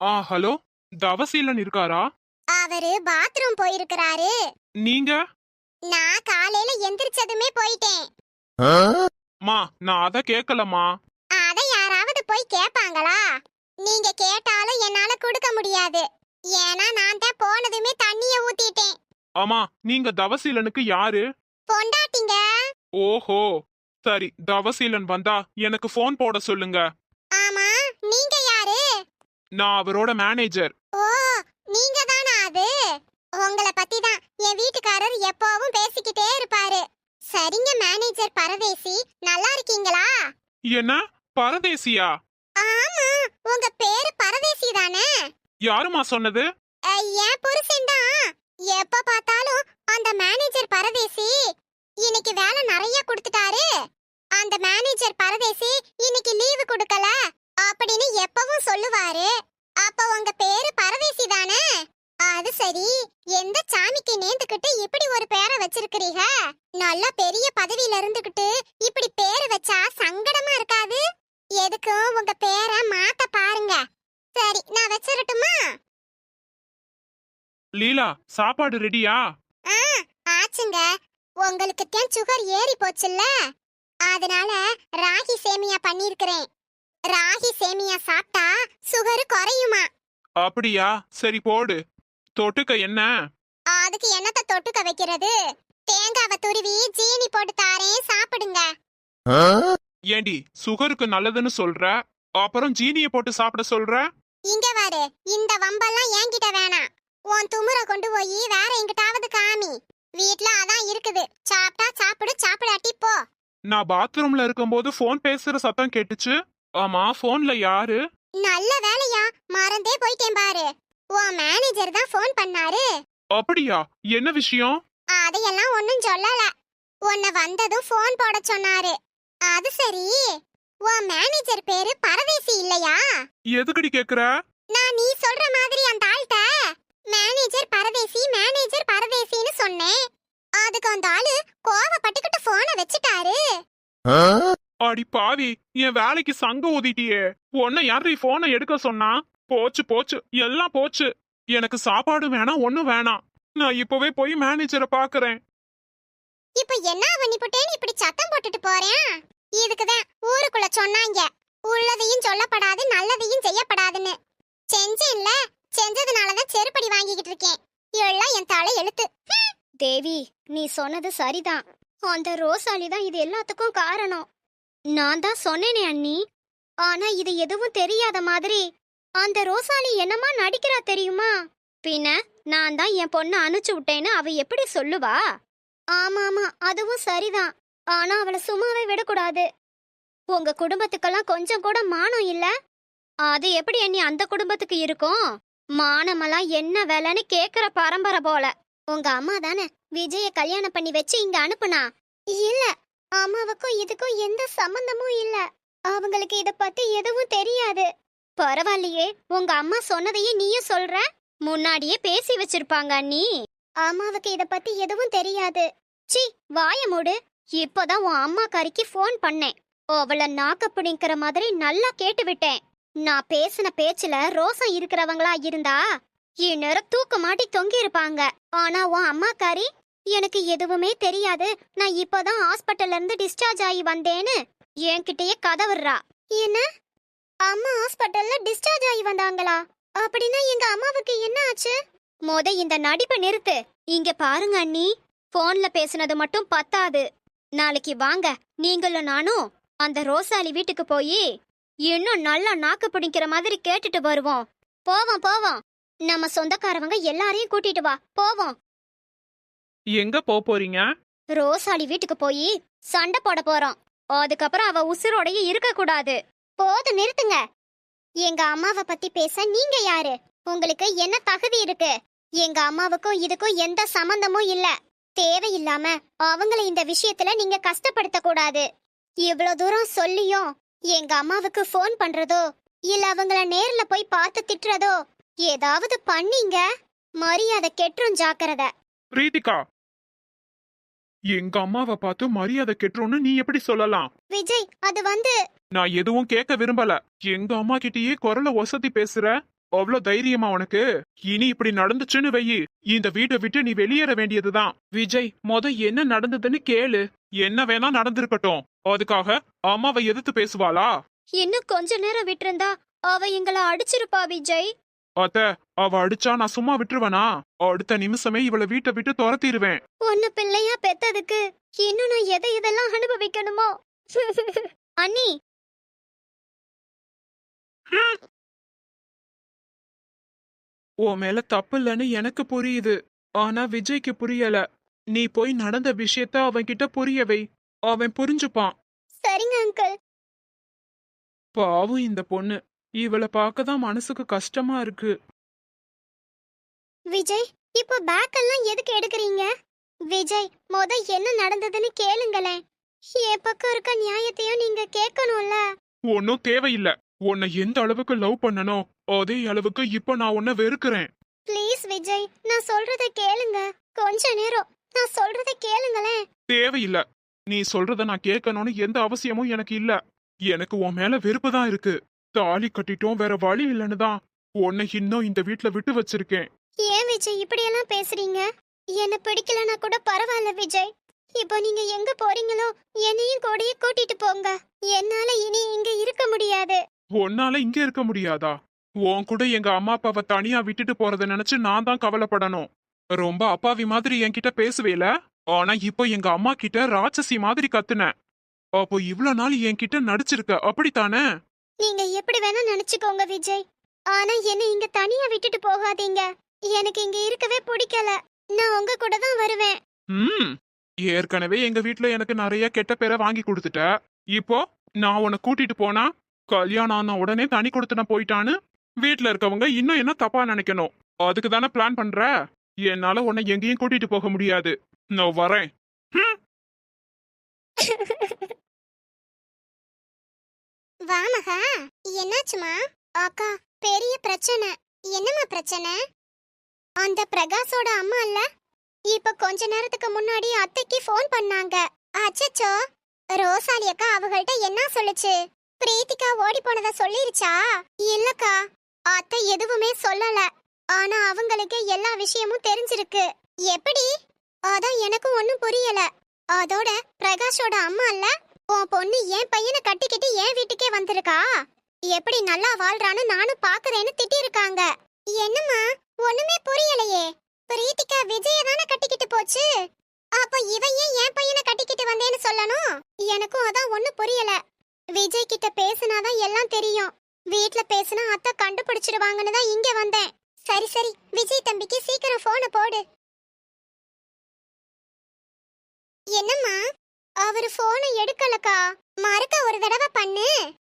ஆ hello? Thavaseelan இருக்காரா? அவரு bathroom போயிருக்கிறாரு. நீங்க? நான் காலையில எந்திரிச்சதுமே போயிட்டேன். மா நான் அத கேக்கலம்மா. அத யாராவது போய் கேட்பாங்களா நீங்க கேட்டாலும் என்னால கொடுக்க முடியாது. ஏன்னா நான் தான் போனதுமே தண்ணிய ஊத்திட்டேன். ஆமா நீங்க தவசீலனுக்கு யாரு? பொண்டாட்டிங்க. ஓஹோ. சரி தவசீலன் வந்தா எனக்கு ஃபோன் போட சொல்லுங்க. ஆமா நீங்க யாரு? நான் அவரோட மேனேஜர் ஓ நீங்க தானா அது? உங்களை பத்தி தான் என் வீட்டுக்காரர் எப்பவும் பேசிக்கிட்டே இருப்பாரு. சரிங்க மேனேஜர் பரதேசி. நல்லா இருக்கீங்களா? என்ன? பரதேசியா? ஆமா உங்க பேரு பரதேசி தானே? யாருமா சொன்னது? என் புருஷன் தான். எப்ப பார்த்தாலும் அந்த மேனேஜர் பரதேசி. இன்னைக்கு வேலை நிறைய கொடுத்துட்டாரு. அந்த மேனேஜர் பரதேசி இன்னைக்கு லீவு கொடுக்கல. அப்படின்னு எப்பவும் சொல்லுவாரு. அப்ப உங்க பேரு பரதேசி தானே? அது சரி எந்த சாமிக்கு நேர்ந்துகிட்டு இப்படி ஒரு பேரை வச்சிருக்கிறீங்க? நல்ல பெரிய பதவியில இருந்துகிட்டு இப்படி பேரு வச்சா சங்கடமா இருக்காது? எதுக்கும் உங்க பேரை மாத்த பாருங்க. சரி நான் வச்சிரட்டுமா? லீலா சாப்பாடு ரெடியா? ஆ ஆச்சுங்க. உங்களுக்கு தான் சுகர் ஏறி போச்சுல்ல. அதனால ராகி சேமியா பண்ணிருக்கிறேன் ராகி சேமியா சாப்பிட்டா சுகர் குறையுமா? அப்படியா? சரி போடு. தொட்டுக்க என்ன? அதுக்கு என்னத்த தொட்டுக்க வைக்கிறது? தேங்காவை துருவி ஜீனி போட்டு தாரேன் சாப்பிடுங்க. ஏண்டி சுகருக்கு நல்லதுன்னு சொல்ற? அப்புறம் ஜீனிய போட்டு சாப்பிட சொல்ற? இங்க பாரு இந்த வம்பெல்லாம் என்கிட்ட வேணாம். உன் துமுற கொண்டு போய் வேற எங்கிட்டாவது காமி. வீட்ல அதான் இருக்குது. சாப்பிட்டா சாப்பிடு சாப்பிடாட்டி போ. நான் பாத்ரூம்ல இருக்கும்போது ஃபோன் பேசுற சத்தம் கேட்டுச்சு. ஆமா ஃபோன்ல யாரு? நல்ல வேலையா. மறந்தே போயிட்டேன் பாரு. உன் மேனேஜர் தான் ஃபோன் பண்ணாரு. அப்படியா? என்ன விஷயம்? அதையெல்லாம் ஒன்னும் சொல்லல. உன்னை வந்ததும் ஃபோன் போட சொன்னாரு. அது சரி. உன் மேனேஜர் பேரு பரதேசி இல்லையா? எதுக்கடி கேக்குற? நான் நீ சொல்ற மாதிரி அந்த ஆள்கிட்ட மேனேஜர் பரதேசி மேனேஜர் பரதேசின்னு சொன்னேன். அதுக்கு அந்த ஆளு கோவப்பட்டுக்கிட்டு போனை வச்சுட்டாரு. அடி பாவி என் வேலைக்கு சங்க ஊதிட்டியே. உன்னை யாரு போனை எடுக்க சொன்னா? போச்சு போச்சு. எல்லாம் போச்சு. எனக்கு சாப்பாடு வேணாம் ஒண்ணும் வேணாம். நான் இப்பவே போய் மேனேஜரை பாக்குறேன். இப்ப என்ன பண்ணிப்புட்டேன்னு இப்படி சத்தம் போட்டுட்டு போறேன் இதுக்குதான் ஊருக்குள்ள சொன்னாங்க. உள்ளதையும் சொல்லப்படாது நல்லதையும் செய்யப்படாதுன்னு. செஞ்சேன்ல செஞ்சதுனாலதான் செருப்படி வாங்கிக்கிட்டு இருக்கேன். எல்லாம் என் தலை எழுத்து. தேவி நீ சொன்னது சரிதான். அந்த ரோசாலி தான் இது எல்லாத்துக்கும் காரணம். நான் தான் சொன்னேனே அண்ணி. ஆனா இது எதுவும் தெரியாத மாதிரி அந்த ரோசாலி என்னமா நடிக்கிறா தெரியுமா? பின்ன நான் தான் என் பொண்ணை அனுப்பிச்சு விட்டேன்னு அவ எப்படி சொல்லுவா? ஆமா ஆமா அதுவும் சரிதான். ஆனா அவளை சும்மாவே விடக்கூடாது. உங்க குடும்பத்துக்கெல்லாம் கொஞ்சம் கூட மானம் இல்ல? அது எப்படி அண்ணி அந்த குடும்பத்துக்கு இருக்கும்? மானமெல்லாம் என்ன வேலைன்னு கேக்குற பரம்பரை போல. உங்க அம்மா தானே விஜய கல்யாணம் பண்ணி வச்சு இங்க அனுப்புனா? இல்ல அம்மாவுக்கும் இதுக்கும் எந்த சம்பந்தமும் இல்ல. அவங்களுக்கு இத பத்தி எதுவும் தெரியாது. பரவாயில்லையே உங்க அம்மா சொன்னதையே நீயும் சொல்ற? முன்னாடியே பேசி வச்சிருப்பாங்க அண்ணி. அம்மாவுக்கு இத பத்தி எதுவும் தெரியாது. சி வாய மூடு. இப்போதான் உன் அம்மாக்காரிக்கு ஃபோன் பண்ணேன். அவளை நாக்க பிடிக்கிற மாதிரி நல்லா கேட்டு விட்டேன். நான் பேசின பேச்சுல ரோசம் இருக்கிறவங்களா இருந்தா இந்நேரம் தூக்க மாட்டி தொங்கி இருப்பாங்க ஆனா உன் அம்மாக்காரி எனக்கு எதுவுமே தெரியாது. நான் இப்போதான் ஹாஸ்பிட்டல்ல இருந்து டிஸ்சார்ஜ் ஆகி வந்தேன்னு என்கிட்டயே கதை விடுறா. என்ன? அம்மா ஹாஸ்பிட்டல்ல டிஸ்சார்ஜ் ஆகி வந்தாங்களா? அப்படின்னா எங்க அம்மாவுக்கு என்ன ஆச்சு? மொத இந்த நடிப்பை நிறுத்து. இங்க பாருங்க அண்ணி. போன்ல பேசுனது மட்டும் பத்தாது. நாளைக்கு வாங்க. நீங்களும் நானும் அந்த ரோசாலி வீட்டுக்கு போய் இன்னும் நல்லா நாக்கு பிடிக்கிற மாதிரி கேட்டுட்டு வருவோம். போவோம் போவோம். நம்ம சொந்தக்காரவங்க எல்லாரையும் கூட்டிட்டு வா. போவோம். எங்க போப் போறீங்க? ரோசாலி வீட்டுக்கு போய் சண்டை போட போறோம். அதுக்கப்புறம் அவ உசுரோடயே இருக்க கூடாது. போது நிறுத்துங்க. எங்க அம்மாவை பத்தி பேச நீங்க யாரு? உங்களுக்கு என்ன தகுதி இருக்கு? எங்க அம்மாவுக்கும் இதுக்கும் எந்த சம்பந்தமும் இல்ல. தேவையில்லாம அவங்கள இந்த விஷயத்துல நீங்க கஷ்டப்படுத்த கூடாது. இவ்வளவு தூரம் சொல்லியும் எங்க அம்மாவுக்கு ஃபோன் பண்றதோ இல்ல அவங்கள நேர்ல போய் பார்த்து திட்டுறதோ ஏதாவது பண்ணீங்க? மரியாதை கெட்டுரும் ஜாக்கிரதை. பிரீத்திகா எங்க அம்மாவை பார்த்து மரியாதை கெட்டுறோன்னு நீ எப்படி சொல்லலாம்? விஜய் அது வந்து நான் எதுவும் கேட்க விரும்பல. எங்க அம்மா கிட்டயே குரல ஒசத்தி பேசுற? அவ்வளவு தைரியமா உனக்கு? இனி இப்படி நடந்துச்சுன்னு வெயி. இந்த வீட்டை விட்டு நீ வெளியேற வேண்டியதுதான். விஜய் மொத என்ன நடந்ததுன்னு கேளு. என்ன வேணா நடந்திருக்கட்டும். அதுக்காக அம்மாவை எதிர்த்து பேசுவாளா? இன்னும் கொஞ்ச நேரம் விட்டிருந்தா அவ எங்களை அடிச்சிருப்பா விஜய். அத்த அவ அடிச்சா நான் சும்மா விட்டுருவனா? அடுத்த நிமிஷமே இவளை வீட்டை விட்டு துரத்திடுவேன். ஒன்னு பிள்ளையா பெத்ததுக்கு இன்னும் நான் எதை இதெல்லாம் அனுபவிக்கணுமோ? அண்ணி! உன் மேல தப்பு இல்லைன்னு எனக்கு புரியுது. ஆனா விஜய்க்கு புரியல. நீ போய் நடந்த விஷயத்த அவன் கிட்ட புரிய வை. அவன் புரிஞ்சுப்பான். சரிங்க அங்கிள் பாவம் இந்த பொண்ணு. இவளை பார்க்க தான் மனசுக்கு கஷ்டமா இருக்கு. விஜய் இப்போ பேக் எல்லாம் எதுக்கு எடுக்கறீங்க? விஜய் மொத என்ன நடந்ததுன்னு கேளுங்களேன். என் பக்கம் இருக்க நியாயத்தையும் நீங்க கேட்கணும்ல. ஒன்னும் தேவையில்ல. உன்னை எந்த அளவுக்கு லவ் பண்ணனோ அதே அளவுக்கு இப்ப நான் உன்னை வெறுக்கிறேன். ப்ளீஸ் விஜய் நான் சொல்றத கேளுங்க. கொஞ்ச நேரம். நான் சொல்றத கேளுங்களேன். தேவையில்ல. நீ சொல்றத நான் கேட்கணும்னு எந்த அவசியமும் எனக்கு இல்ல. எனக்கு உன் மேல வெறுப்பு தான் இருக்கு. தாலி கட்டிட்டோம் வேற வழி இல்லைன்னு தான். உன்னை இன்னும் இந்த வீட்ல விட்டு வச்சிருக்கேன். ஏன் விஜய் இப்படியெல்லாம் பேசுறீங்க? என்ன பிடிக்கலனா கூட பரவாயில்ல விஜய். இப்போ நீங்க எங்க போறீங்களோ என்னையும் கூடயே கூட்டிட்டு போங்க. என்னால இனி இங்க இருக்க முடியாது. உன்னால இங்க இருக்க முடியாதா? உன் கூட எங்க அம்மா அப்பாவை தனியா விட்டுட்டு போறத நினைச்சு நான் தான் கவலைப்படணும். ரொம்ப அப்பாவி மாதிரி என்கிட்ட பேசுவேல? ஆனா இப்போ எங்க அம்மா கிட்ட ராட்சசி மாதிரி கத்துன. அப்போ இவ்ளோ நாள் என்கிட்ட நடிச்சிருக்க அப்படித்தானே? நீங்க எப்படி வேணா நினைச்சுக்கோங்க விஜய். ஆனா என்ன இங்க தனியா விட்டுட்டு போகாதீங்க. எனக்கு இங்க இருக்கவே பிடிக்கல. நான் உங்க கூட தான் வருவேன். ம். ஏற்கனவே எங்க வீட்ல எனக்கு நிறைய கெட்ட பேரை வாங்கி கொடுத்துட்ட. இப்போ நான் உன்னை கூட்டிட்டு போனா கல்யாணம் ஆன உடனே தனி கொடுத்துன போயிட்டான்னு வீட்ல இருக்கவங்க இன்னும் என்ன தப்பா நினைக்கணும்? அதுக்கு தானே பிளான் பண்ற? என்னால உன்னை எங்கேயும் கூட்டிட்டு போக முடியாது. நான் வரேன். வா மகா. என்னாச்சுமா? அக்கா பெரிய பிரச்சனை. என்னம்மா பிரச்சனை? அந்த பிரகாஷோட அம்மா இல்ல? இப்ப கொஞ்ச நேரத்துக்கு முன்னாடி அத்தைக்கு ஃபோன் பண்ணாங்க. அச்சச்சோ. ரோசாலி அக்கா அவங்கள்ட்ட என்ன சொல்லுச்சு? பிரீத்திகா ஓடி போனத சொல்லிருச்சா? இல்லக்கா. அத்தை எதுவுமே சொல்லல. ஆனா அவங்களுக்கு எல்லா விஷயமும் தெரிஞ்சிருக்கு. எப்படி? அதான் எனக்கும் ஒன்னும் புரியல. அதோட பிரகாஷோட அம்மா இல்ல? உன் பொண்ணு என் பையனை கட்டிக்கிட்டு என் வீட்டுக்கே வந்திருக்கா? எப்படி நல்லா வாழ்றான்னு நானும் பாக்குறேன்னு திட்டிருக்காங்க என்னம்மா ஒண்ணுமே புரியலையே. பிரீத்திகா விஜய தானே கட்டிக்கிட்டு போச்சு? அப்ப இவ ஏன் என் பையனை கட்டிக்கிட்டு வந்தேன்னு சொல்லணும்? எனக்கும் அதான் ஒண்ணு புரியல. விஜய் கிட்ட பேசினாதான் எல்லாம் தெரியும். வீட்ல பேசினா அத்தை கண்டுபிடிச்சிடுவாங்கன்னு தான் இங்க வந்தேன். சரி சரி விஜய் தம்பிக்கு சீக்கிரம் போனை போடு. என்னம்மா அவரு போனை எடுக்கலக்கா. மறுக்க ஒரு தடவை பண்ணு.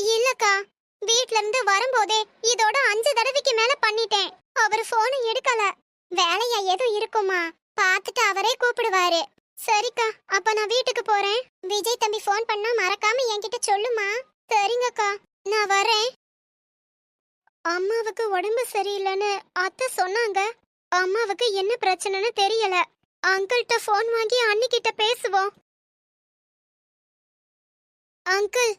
இல்லக்கா வீட்ல இருந்து வரும்போதே இதோட அஞ்சு தடவைக்கு மேல பண்ணிட்டேன். அவர் போனை எடுக்கல. வேலையா எதுவும் இருக்குமா? பார்த்துட்டு அவரே கூப்பிடுவாரு. சரிக்கா அப்ப நான் வீட்டுக்கு போறேன். விஜய் தம்பி ஃபோன் பண்ணா மறக்காம என்கிட்ட சொல்லுமா? சரிங்கக்கா நான் வரேன். அம்மாவுக்கு உடம்பு சரியில்லைன்னு அத்தை சொன்னாங்க. அம்மாவுக்கு என்ன பிரச்சனைன்னு தெரியல. அங்கிள்கிட்ட ஃபோன் வாங்கி அண்ணிக்கிட்ட பேசுவோம். அங்கிள்.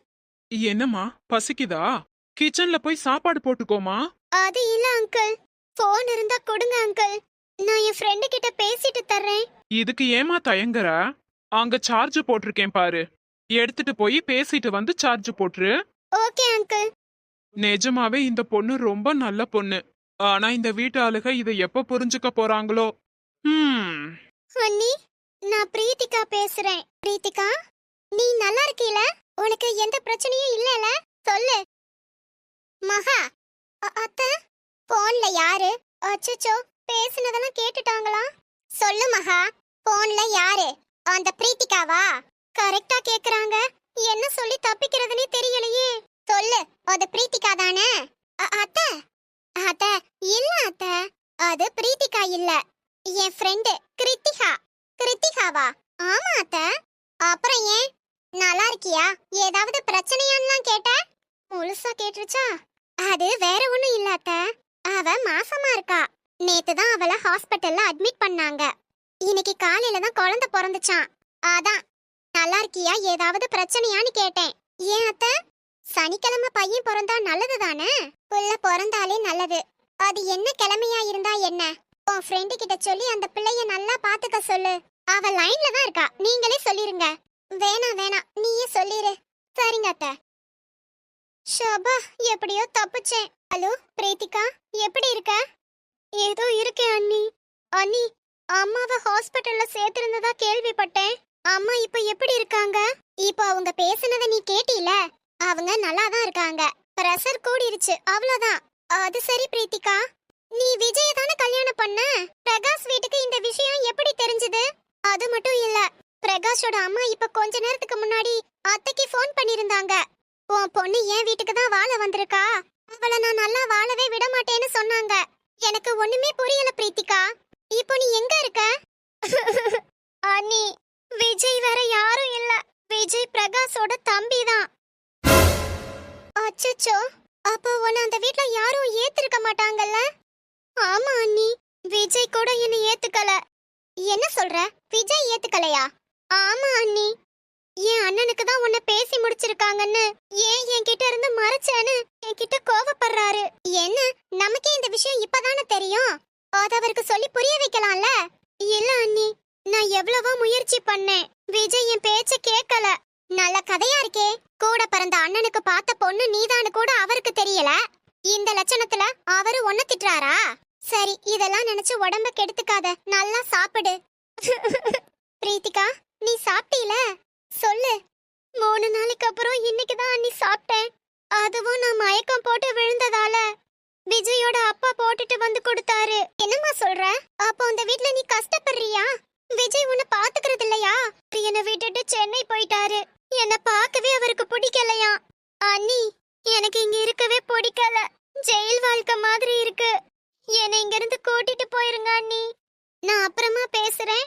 என்னம்மா பசிக்குதா? கிச்சன்ல போய் சாப்பாடு போட்டுக்கோமா. அது இல்ல அங்கிள். ஃபோன் இருந்தா கொடுங்க அங்கிள். நான் என் ஃப்ரெண்டு கிட்ட பேசிட்டு தர்றேன். இதுக்கு ஏமா தயங்குற? அங்க சார்ஜ் போட்டிருக்கேன் பாரு. எடுத்துட்டு போய் பேசிட்டு வந்து சார்ஜ் போட்டுரு. Okay uncle. நிஜமாவே இந்த பொண்ணு ரொம்ப நல்ல பொண்ணு. ஆனா இந்த வீட்டு ஆளுக இதை எப்ப புரிஞ்சுக்க போறாங்களோ? ஹம். அண்ணி நான் பிரீத்திகா பேசுறேன். பிரீத்திகா நீ நல்லா இருக்கீல? உனக்கு எந்த பிரச்சனையும் இல்லல? சொல்லு. மகா அ- அத்தை போன்ல யாரு? அச்சச்சோ பேசுனதெல்லாம் கேட்டுட்டாங்களா? சொல்லு மகா போன்ல யாரு? அந்த பிரீத்திகாவா? கரெக்டா கேக்குறாங்க. என்ன சொல்லி தப்பிக்கிறதுனே தெரியலையே. சொல்லு அது பிரீத்திகா தானே? அத்த அத்தை அத்தை இல்ல அத்தை அது பிரீத்திகா இல்ல. என் ஃப்ரெண்டு கிருத்திகா. கிருத்திகாவா? ஆமா அத்தை. அப்புறம் ஏன்? நல்லா இருக்கியா? ஏதாவது பிரச்சனையான்லாம் கேட்ட? முழுசா கேட்டுருச்சா? அது வேற ஒண்ணும் இல்ல அவ மாசமா இருக்கா. நேத்து தான் அவளை ஹாஸ்பிட்டல்ல அட்மிட் பண்ணாங்க. இன்னைக்கு காலையில தான் குழந்தை பிறந்துச்சான் அதான். நல்லா இருக்கியா? ஏதாவது பிரச்சனையான்னு கேட்டேன். ஏன் அத்தை? சனிக்கிழமை பையன் பிறந்தா நல்லது தானே? புள்ள பிறந்தாலே நல்லது. அது என்ன கிழமையா இருந்தா என்ன? உன் ஃப்ரெண்டு கிட்ட சொல்லி அந்த பிள்ளைய நல்லா பாத்துக்க சொல்லு. அவ லைன்ல தான் இருக்கா. நீங்களே சொல்லிருங்க. வேணாம் வேணாம். நீயே சொல்லிரு. சரிங்க அத்தை. ஷபா எப்படியோ தப்பிச்சேன். ஹலோ பிரீத்திகா எப்படி இருக்க? ஏதோ இருக்கேன் அண்ணி. அண்ணி அம்மாவை ஹாஸ்பிட்டல்ல சேர்த்திருந்ததா கேள்விப்பட்டேன். அம்மா இப்ப எப்படி இருக்காங்க? இப்போ அவங்க பேசுனதை நீ கேட்டில? அவங்க நல்லா தான் இருக்காங்க. பிரஷர் கூடிருச்சு அவ்வளவுதான். அது சரி பிரீத்திகா. நீ விஜய தானே கல்யாணம் பண்ண? பிரகாஷ் வீட்டுக்கு இந்த விஷயம் எப்படி தெரிஞ்சது? அது மட்டும் இல்ல பிரகாஷோட அம்மா இப்ப கொஞ்ச நேரத்துக்கு முன்னாடி அத்தைக்கு ஃபோன் பண்ணிருந்தாங்க உன் பொண்ணு என் வீட்டுக்கு தான் வாழ வந்திருக்கா. அவளை நான் நல்லா வாழவே விட மாட்டேன்னு சொன்னாங்க. எனக்கு ஒண்ணுமே புரியல பிரீத்திகா. இப்போ நீ எங்க இருக்க? அண்ணி விஜய் வேற யாரும் இல்ல. விஜய் பிரகாஷோட தம்பி தான். அச்சச்சோ. அப்போ உன்னை அந்த வீட்ல யாரும் ஏத்திருக்க மாட்டாங்கல்ல? ஆமா அண்ணி. விஜய் கூட என்ன ஏத்துக்கல. என்ன சொல்ற? விஜய் ஏத்துக்கலையா? ஆமா அண்ணி. என் அண்ணனுக்கு தான் உன்னை பேசி முடிச்சிருக்காங்கன்னு ஏன் என்கிட்ட இருந்து மறைச்சேன்னு என்கிட்ட கோவப்படுறாரு. என்ன நமக்கே இந்த விஷயம் இப்பதானே தெரியும்? அது அவருக்கு சொல்லி புரிய வைக்கலாம்ல? இல்ல அண்ணி. நான் எவ்வளவோ முயற்சி பண்ணேன். விஜய் என் பேச்ச கேட்கல. நல்ல கதையா இருக்கே. கூட பிறந்த அண்ணனுக்கு பார்த்த பொண்ணு நீதான்னு கூட அவருக்கு தெரியல. இந்த லட்சணத்துல அவரு ஒன்ன திட்டுறாரா? சரி இதெல்லாம் நினைச்சு உடம்ப கெடுத்துக்காத. நல்லா சாப்பிடு. பிரீத்திகா நீ சாப்பிட்டீல? சொல்லு. மூணு நாளைக்கு அப்புறம் இன்னைக்கு தான் அண்ணி சாப்பிட்டேன். அதுவும் நான் மயக்கம் போட்டு விழுந்ததால. விஜயோட அப்பா போட்டுட்டு வந்து கொடுத்தாரு. என்னம்மா சொல்ற? அப்போ அந்த வீட்ல நீ கஷ்டப்படுறியா? விஜய் உன்னை பாத்துக்கிறது இல்லையா? என்னை விட்டுட்டு சென்னை போயிட்டாரு. என்னை பார்க்கவே அவருக்கு பிடிக்கலையா? அண்ணி எனக்கு இங்க இருக்கவே பிடிக்கல. ஜெயில் வாழ்க்கை மாதிரி இருக்கு. என்னை இங்க இருந்து கூட்டிட்டு போயிருங்க அண்ணி நான் அப்புறமா பேசுறேன்.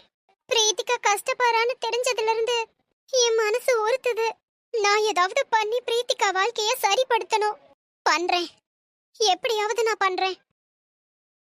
பிரீத்திகா கஷ்டப்படுறான்னு தெரிஞ்சதுல இருந்து என் மனசு ஒருத்துது நான் ஏதாவது பண்ணி பிரீத்திகா வாழ்க்கைய சரிப்படுத்தணும். பண்றேன். எப்படியாவது நான் பண்றேன்.